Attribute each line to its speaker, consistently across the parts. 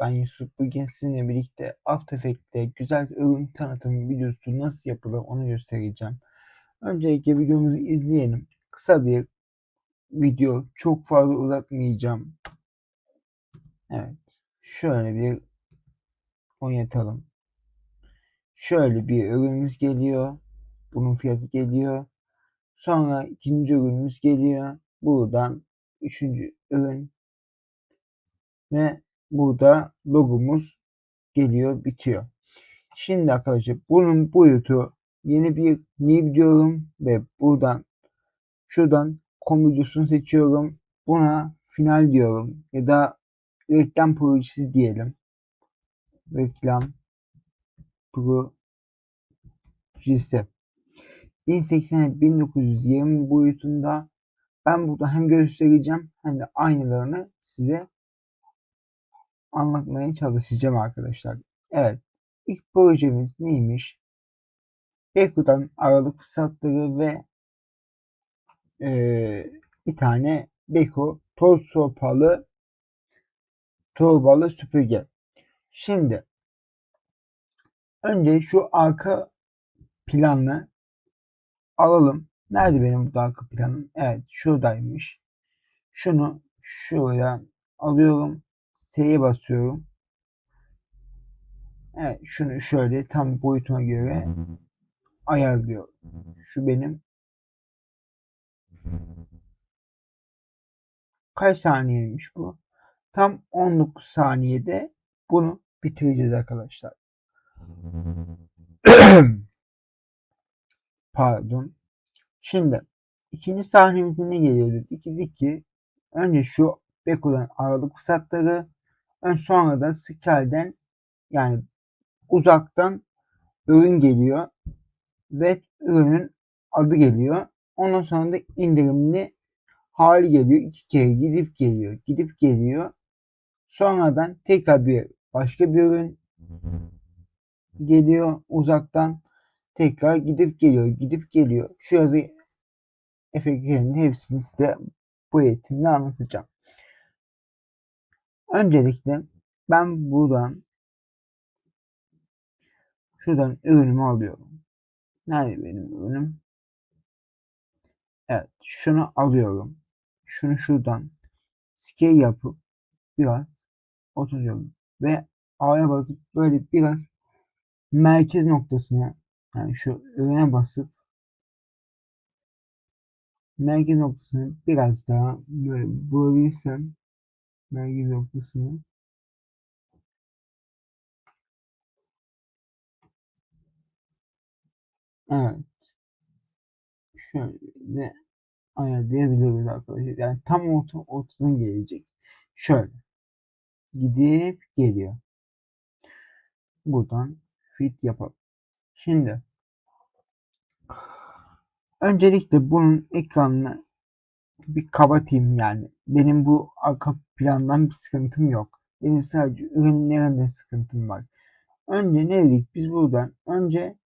Speaker 1: Ben Yusuf. Bugün sizinle birlikte After Effects'te güzel ürün tanıtım videosu nasıl yapılır onu göstereceğim. Öncelikle videomuzu izleyelim. Kısa bir video. Çok fazla uzatmayacağım. Evet. Şöyle bir oynatalım. Şöyle bir ürünümüz geliyor. Bunun fiyatı geliyor. Sonra ikinci ürünümüz geliyor. Buradan üçüncü ürün ve burada logomuz geliyor bitiyor. Şimdi arkadaşlar bunun boyutu yeni bir new diyorum ve buradan şuradan komüdüsünü seçiyorum. Buna final diyorum ya da reklam projesi diyelim. Reklam projesi. 1080 1920 boyutunda ben burada hem göstereceğim hem de aynılarını size anlatmaya çalışacağım arkadaşlar. Evet. ilk projemiz neymiş? Beku'dan aralık fırsatları ve ee, bir tane Beko toz sopalı torbalı süpürge. Şimdi önce şu arka planı alalım. Nerede benim bu arka planım? Evet şuradaymış. Şunu şuradan alıyorum. S'ye basıyorum. Evet şunu şöyle tam boyutuna göre ayarlıyor. Şu benim kaç saniyeymiş bu? Tam 19 saniyede bunu bitireceğiz arkadaşlar. Pardon. Şimdi ikinci sahnemizde ne geliyor dedik? Ki önce şu Beko'dan aralık fırsatları ön sonra da Scale'den yani uzaktan ürün geliyor ve ürünün adı geliyor. Ondan sonra da indirimli hali geliyor. İki kere gidip geliyor. Gidip geliyor. Sonradan tekrar bir başka bir ürün geliyor uzaktan tekrar gidip geliyor gidip geliyor. Şu yazı efektlerinin hepsini size bu eğitimde anlatacağım. Öncelikle ben buradan şuradan ürünümü alıyorum. Nerede benim ürünüm? Evet, şunu alıyorum. Şunu şuradan scale yapıp biraz oturuyorum ve A'ya basıp böyle biraz merkez noktasına yani şu ürüne basıp merkez noktasını biraz daha böyle bulabilirsem merkez noktasını Evet. Şöyle ayarlayabiliriz arkadaşlar. Yani tam orta, ortadan gelecek. Şöyle. Gidip geliyor. Buradan fit yapalım. Şimdi öncelikle bunun ekranını bir kapatayım yani. Benim bu arka plandan bir sıkıntım yok. Benim sadece ürünlerinde sıkıntım var. Önce ne dedik? Biz buradan önce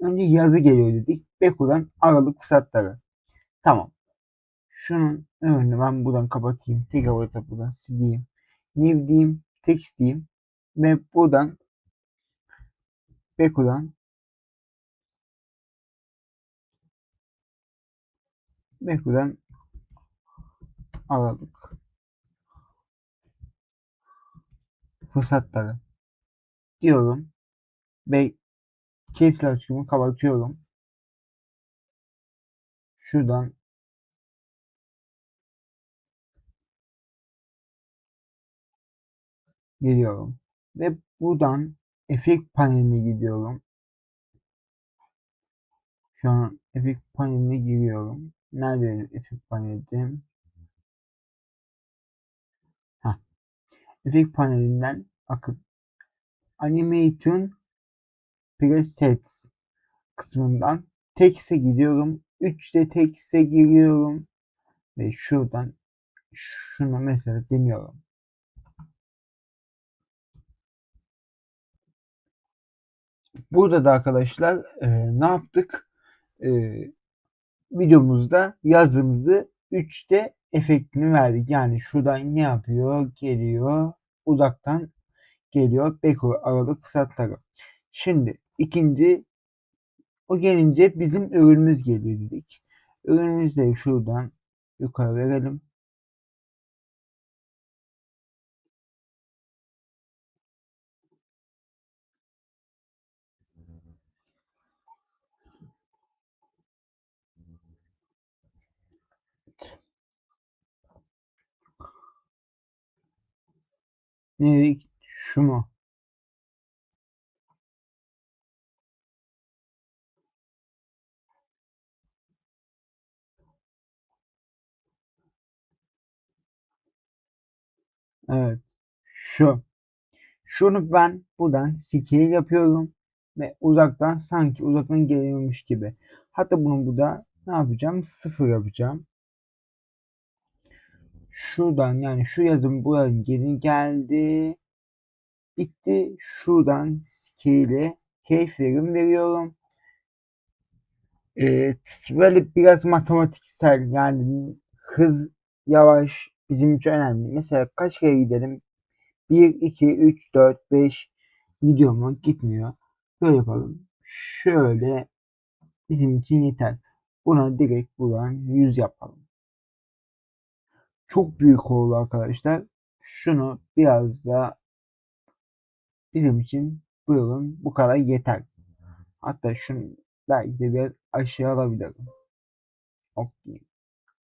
Speaker 1: Önce yazı geliyor dedik. Beko'dan aralık fırsatları. Tamam. Şunun önünü ben buradan kapatayım. Tekrar burada buradan sileyim. New diyeyim. Text diyeyim. Ve buradan Beko'dan Beko'dan aralık fırsatları diyorum. Ve keyifli açımı kapatıyorum. Şuradan geliyorum. Ve buradan efekt paneline gidiyorum. Şu an efekt paneline giriyorum. Nerede efekt panelim? Ha. Efekt panelinden akıp Animation Presets kısmından Text'e gidiyorum. 3'te Text'e giriyorum. Ve şuradan şunu mesela deniyorum. Burada da arkadaşlar e, ne yaptık? E, videomuzda yazımızı 3'te efektini verdik. Yani şuradan ne yapıyor? Geliyor. Uzaktan geliyor. Beko aralık fırsatları. Şimdi ikinci o gelince bizim ürünümüz geliyor dedik. Ürünümüzü de şuradan yukarı verelim. Ne Şu mu? Evet. Şu. Şunu ben buradan scale yapıyorum ve uzaktan sanki uzaktan geliyormuş gibi. Hatta bunu burada ne yapacağım? Sıfır yapacağım. Şuradan yani şu yazım buraya geri geldi. Bitti. Şuradan scale'e keyflerim veriyorum. Evet, böyle biraz matematiksel yani hız yavaş bizim için önemli. Mesela kaç kere gidelim? 1, 2, 3, 4, 5 gidiyor mu? Gitmiyor. Böyle yapalım. Şöyle bizim için yeter. Buna direkt buradan 100 yapalım. Çok büyük oldu arkadaşlar. Şunu biraz da bizim için buyurun bu kadar yeter. Hatta şunu belki de biraz aşağı alabilirim. Ok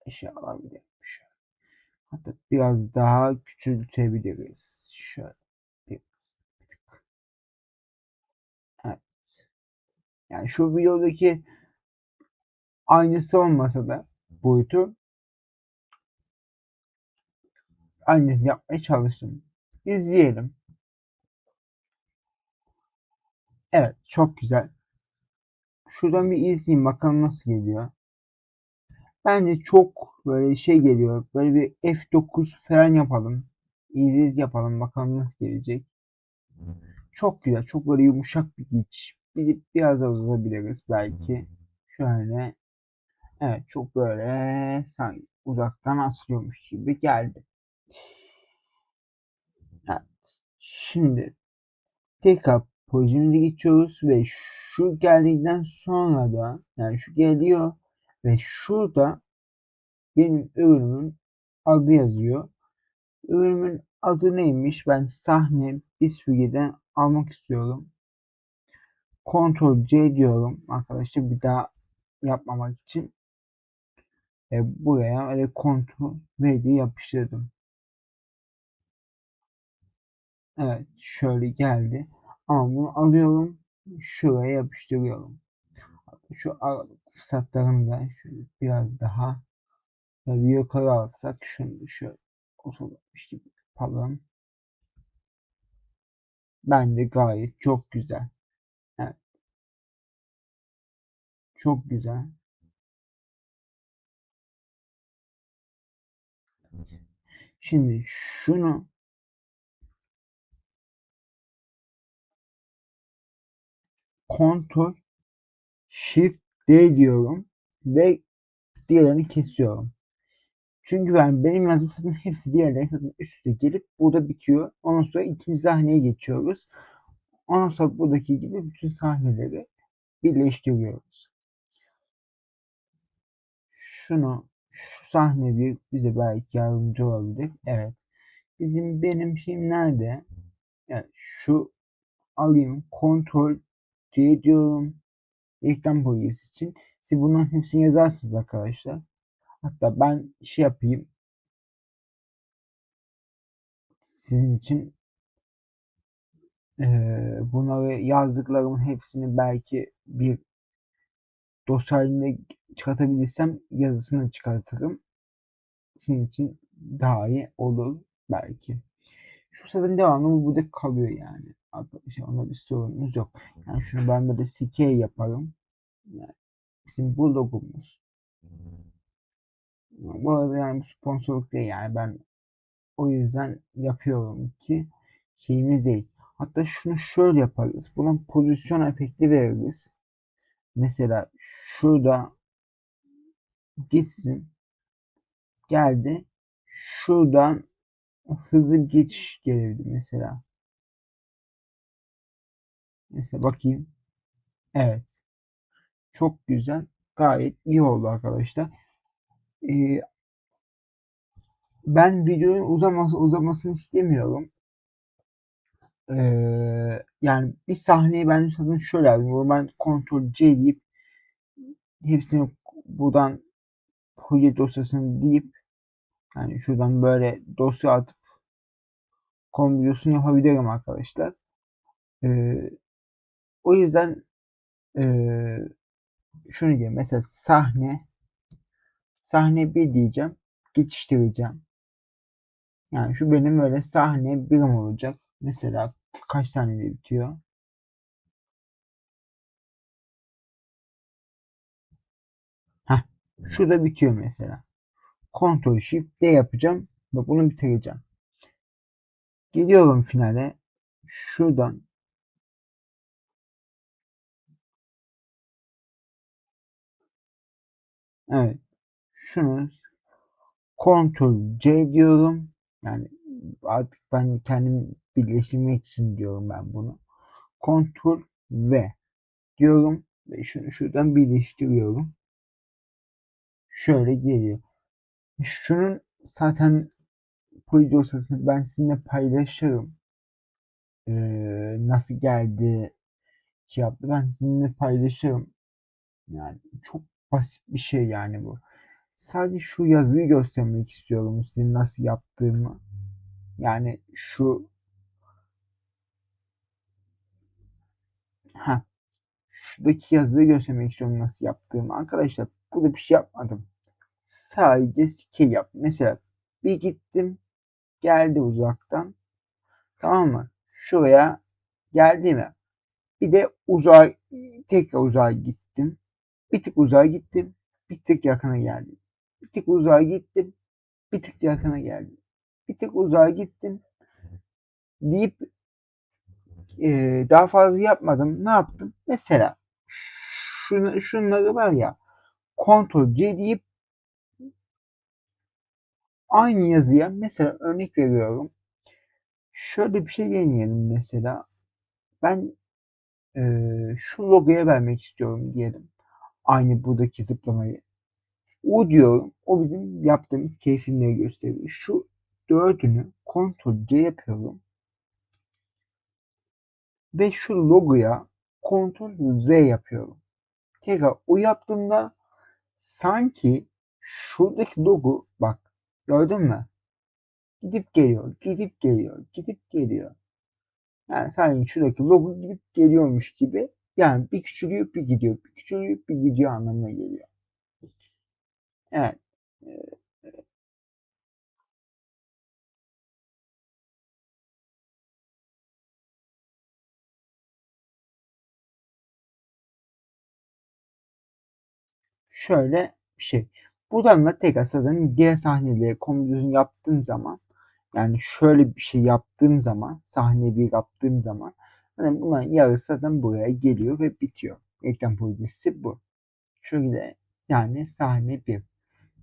Speaker 1: aşağı alabilirim. Şöyle. Hatta biraz daha küçültebiliriz. Şöyle. Biraz. Evet. Yani şu videodaki aynısı olmasa da boyutu aynısını yapmaya çalıştım. İzleyelim. Evet çok güzel. Şuradan bir izleyeyim bakalım nasıl geliyor. Bence çok böyle şey geliyor. Böyle bir F9 falan yapalım. İz yapalım bakalım nasıl gelecek. Çok güzel. Çok böyle yumuşak bir geçiş. Bir, biraz daha uzatabiliriz belki. Şöyle. Evet çok böyle sanki uzaktan atılıyormuş gibi geldi. Evet. Şimdi tekrar projemize geçiyoruz ve şu geldikten sonra da yani şu geliyor ve şurada benim ürünümün adı yazıyor. Ürünümün adı neymiş? Ben sahne Bisfigiden almak istiyorum. Ctrl C diyorum arkadaşlar bir daha yapmamak için. E, buraya öyle Ctrl V diye yapıştırdım. Evet şöyle geldi. Ama bunu alıyorum. Şuraya yapıştırıyorum. Şu aralık fırsatlarını şöyle biraz daha böyle yukarı alsak şunu şöyle oturmuş gibi yapalım. Bence gayet çok güzel. Evet. Çok güzel. Şimdi şunu Ctrl Shift D diyorum ve diğerini kesiyorum. Çünkü ben benim yazdığım zaten hepsi diğerleri zaten üst üste gelip burada bitiyor. Ondan sonra ikinci sahneye geçiyoruz. Ondan sonra buradaki gibi bütün sahneleri birleştiriyoruz. Şunu şu sahne bir bize belki yardımcı olabilir. Evet. Bizim benim şeyim nerede? Yani şu alayım. Ctrl C diyorum. reklam projesi için. Siz bunların hepsini yazarsınız arkadaşlar. Hatta ben şey yapayım. Sizin için ee, bunları yazdıklarımın hepsini belki bir dosya halinde çıkartabilirsem yazısını çıkartırım. Senin için daha iyi olur belki. Şu seferin devamlı burada kalıyor yani. Arkadaşlar ona bir sorunumuz yok. Yani şunu ben böyle CK yaparım. Yani bizim bu logomuz. Bu arada yani sponsorluk değil yani ben o yüzden yapıyorum ki şeyimiz değil. Hatta şunu şöyle yaparız. Buna pozisyon efekti veririz. Mesela şurada gitsin geldi. Şuradan hızlı geçiş gelebildi mesela. Mesela bakayım. Evet. Çok güzel. Gayet iyi oldu arkadaşlar. Ee, ben videonun uzaması, uzamasını istemiyorum. Ee, yani bir sahneyi ben zaten şöyle yazdım. Ben Ctrl C deyip hepsini buradan proje dosyasını deyip yani şuradan böyle dosya atıp kombinasyonu yapabilirim arkadaşlar. Ee, o yüzden ee, şunu diyeyim. Mesela sahne sahne bir diyeceğim. Geçiştireceğim. Yani şu benim öyle sahne birim olacak. Mesela kaç saniyede bitiyor? Heh, şurada bitiyor mesela. Ctrl Shift D yapacağım ve bunu bitireceğim. Geliyorum finale. Şuradan Evet. Şunu Ctrl C diyorum. Yani artık ben kendim birleştirmek için diyorum ben bunu. Ctrl V diyorum ve şunu şuradan birleştiriyorum. Şöyle geliyor. Şunun zaten proje dosyasını ben sizinle paylaşırım. Ee, nasıl geldi şey yaptı ben sizinle paylaşırım. Yani çok basit bir şey yani bu. Sadece şu yazıyı göstermek istiyorum sizin nasıl yaptığımı. Yani şu ha şuradaki yazıyı göstermek istiyorum nasıl yaptığımı. Arkadaşlar burada bir şey yapmadım. Sadece skill yap. Mesela bir gittim geldi uzaktan. Tamam mı? Şuraya geldi mi? Bir de uzay tekrar uzağa gittim. Bir tık uzağa gittim. Bir tık yakına geldim. Bir tık uzağa gittim. Bir tık yakına geldim. Bir tık uzağa gittim. Deyip e, daha fazla yapmadım. Ne yaptım? Mesela şunu, şunları var ya Ctrl C deyip aynı yazıya mesela örnek veriyorum. Şöyle bir şey deneyelim mesela. Ben e, şu logoya vermek istiyorum diyelim. Aynı buradaki zıplamayı. U diyorum. O bizim yaptığımız keyfimleri gösteriyor. Şu dördünü Ctrl C yapıyorum. Ve şu logoya Ctrl V yapıyorum. Tekrar o yaptığımda sanki şuradaki logo bak gördün mü? Gidip geliyor, gidip geliyor, gidip geliyor. Yani sanki şuradaki logo gidip geliyormuş gibi yani bir küçülüyor bir gidiyor, bir küçülüyor bir gidiyor anlamına geliyor. Evet. Şöyle bir şey. Buradan da tekrar zaten diğer sahneleri kombinasyon yaptığım zaman yani şöyle bir şey yaptığım zaman sahne bir yaptığım zaman yani bunların yarısı zaten buraya geliyor ve bitiyor. Reklam projesi bu. Şöyle yani sahne bir.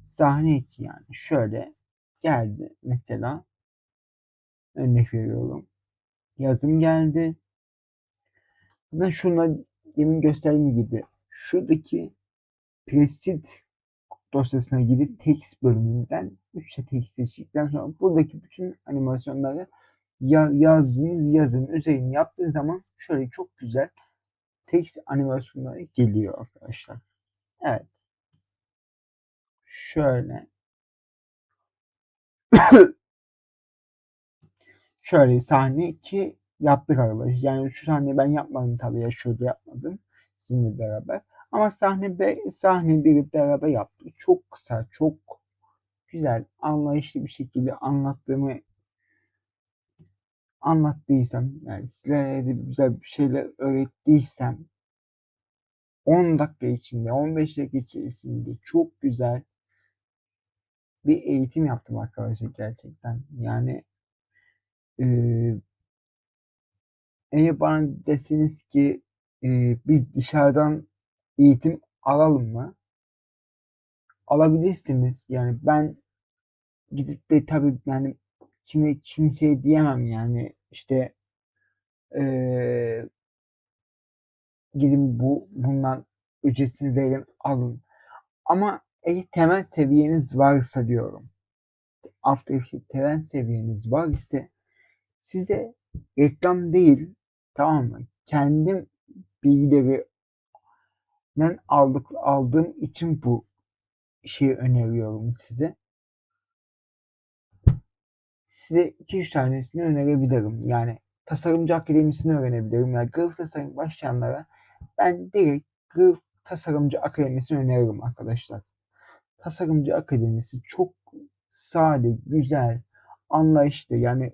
Speaker 1: Sahne 2 yani şöyle geldi mesela örnek veriyorum. Yazım geldi. Zaten şuna demin gösterdiğim gibi şuradaki preset dosyasına gidip text bölümünden 3 text seçtikten sonra buradaki bütün animasyonları ya, yazdığınız yazın üzerine yaptığınız zaman şöyle çok güzel text animasyonları geliyor arkadaşlar. Evet. Şöyle. şöyle sahne ki yaptık arkadaşlar. Yani şu sahneyi ben yapmadım tabii ya şurada yapmadım sizinle beraber. Ama sahne be, sahne bir beraber yaptık. Çok kısa, çok güzel, anlayışlı bir şekilde anlattığımı anlattıysam yani sizlere güzel bir şeyler öğrettiysem 10 dakika içinde, 15 dakika içerisinde çok güzel bir eğitim yaptım arkadaşlar gerçekten. Yani eğer bana deseniz ki e, biz dışarıdan eğitim alalım mı? Alabilirsiniz. Yani ben gidip de tabii yani kimi kimseye diyemem yani işte eee gidin bu bundan ücretini verin alın. Ama eğer temel seviyeniz varsa diyorum. After Effects temel seviyeniz var ise size reklam değil tamam mı? Kendim bilgilerinden aldık aldığım için bu şeyi öneriyorum size. Size 2-3 tanesini önerebilirim. Yani tasarımcı akademisini öğrenebilirim. Yani grafik tasarım başlayanlara ben direkt grafik tasarımcı akademisini öneririm arkadaşlar. Tasarımcı akademisi çok sade, güzel, anlayışlı. Yani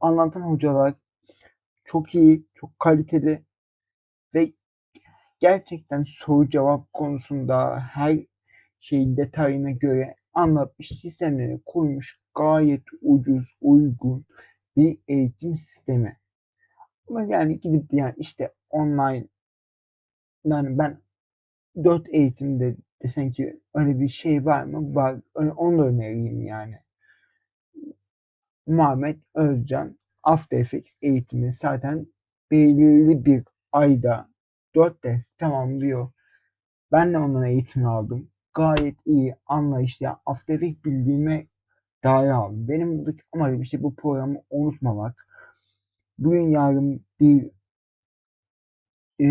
Speaker 1: anlatan hocalar çok iyi, çok kaliteli ve gerçekten soru cevap konusunda her şeyin detayına göre anlatmış, sistemleri koymuş. Gayet ucuz, uygun bir eğitim sistemi. Ama yani gidip de yani işte online yani ben 4 eğitimde desen ki öyle bir şey var mı? Var. Onu da önereyim yani. Muhammed Özcan After Effects eğitimi zaten belirli bir ayda 4 ders tamamlıyor. Ben de ondan eğitim aldım. Gayet iyi, anlayışlı. Yani After Effects bildiğime dair aldım. Benim buradaki amacım işte bu programı unutmamak. Bugün yarın bir e,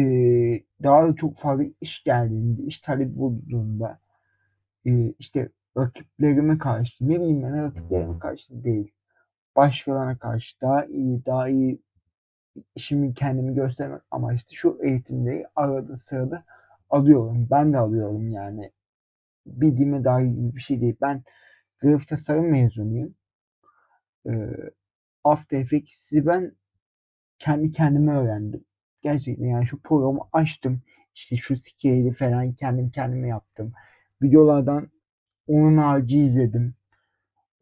Speaker 1: daha da çok fazla iş geldiğinde, iş talebi bulduğunda e, işte rakiplerime karşı, ne bileyim ben rakiplerime karşı değil, başkalarına karşı daha iyi, daha iyi işimi kendimi göstermek amaçlı şu eğitimleri arada sırada alıyorum. Ben de alıyorum yani. Bildiğime dair gibi bir şey değil. Ben grafik tasarım mezunuyum. Ee, After Effects'i ben kendi kendime öğrendim. Gerçekten yani şu programı açtım. İşte şu scale'i falan kendim kendime yaptım. Videolardan onun ağacı izledim.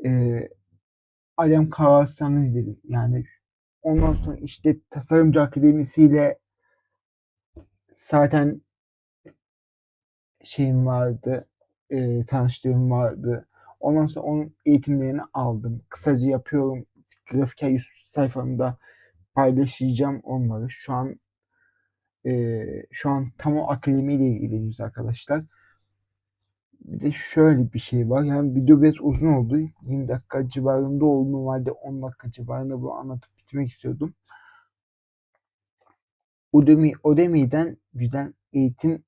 Speaker 1: Ee, Alem Karasan'ı izledim. Yani ondan sonra işte Tasarımcı Akademisi'yle zaten şeyim vardı. E, tanıştığım vardı. Ondan sonra onun eğitimlerini aldım. Kısaca yapıyorum. Grafiker yüz sayfamda paylaşacağım onları. Şu an e, şu an tam o akademiyle ilgileniyoruz arkadaşlar. Bir de şöyle bir şey var. Yani video biraz uzun oldu. 20 dakika civarında oldu. Normalde 10 dakika civarında bu anlatıp bitirmek istiyordum. Udemy, Udemy'den güzel eğitim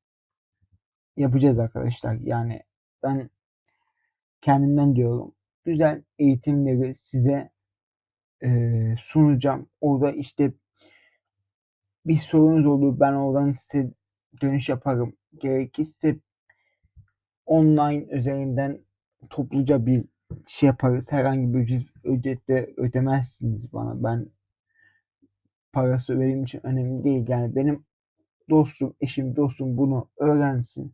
Speaker 1: yapacağız arkadaşlar. Yani ben kendimden diyorum. Güzel eğitimleri size e, sunacağım. Orada işte bir sorunuz olur. Ben oradan size dönüş yaparım. Gerekirse online üzerinden topluca bir şey yaparız. Herhangi bir ücret, ücret de ödemezsiniz bana. Ben parası benim için önemli değil. Yani benim dostum, eşim, dostum bunu öğrensin.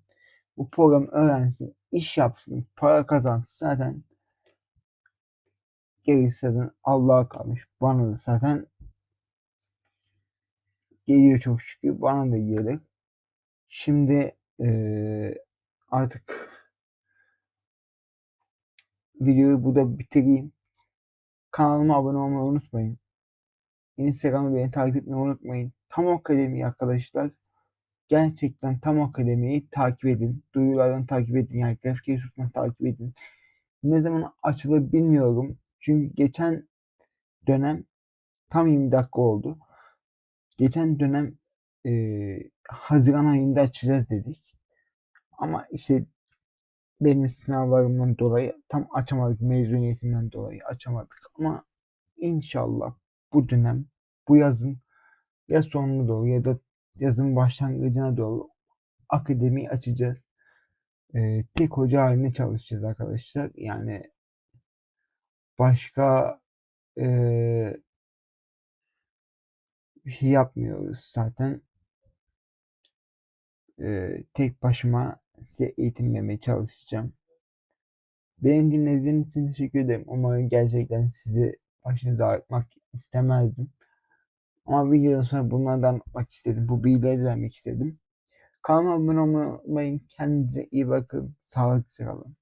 Speaker 1: Bu program öğrensin, iş yapsın, para kazansın. Zaten gerisi zaten Allah'a kalmış. Bana da zaten geliyor çok şükür. Bana da gelir. Şimdi ee, artık videoyu burada bitireyim. Kanalıma abone olmayı unutmayın. Instagram'ı beni takip etmeyi unutmayın. Tam Akademi arkadaşlar. Gerçekten Tam Akademi'yi takip edin. Duyurulardan takip edin. Yani Grafik Yusuf'tan takip edin. Ne zaman açılır bilmiyorum. Çünkü geçen dönem tam 20 dakika oldu. Geçen dönem e, Haziran ayında açacağız dedik. Ama işte benim sınavlarımdan dolayı tam açamadık. Mezuniyetimden dolayı açamadık. Ama inşallah bu dönem, bu yazın ya sonuna doğru ya da yazın başlangıcına doğru akademi açacağız. Ee, tek hoca haline çalışacağız arkadaşlar. Yani başka e, bir şey yapmıyoruz zaten. E, tek başıma size eğitim vermeye çalışacağım. Beni dinlediğiniz için teşekkür ederim. Umarım gerçekten sizi başınıza ağrıtmak istemezdim. Ama videodan sonra bunlardan anlatmak istedim. Bu bilgileri vermek istedim. Kanalıma abone olmayı unutmayın. Kendinize iyi bakın. Sağlıklı kalın.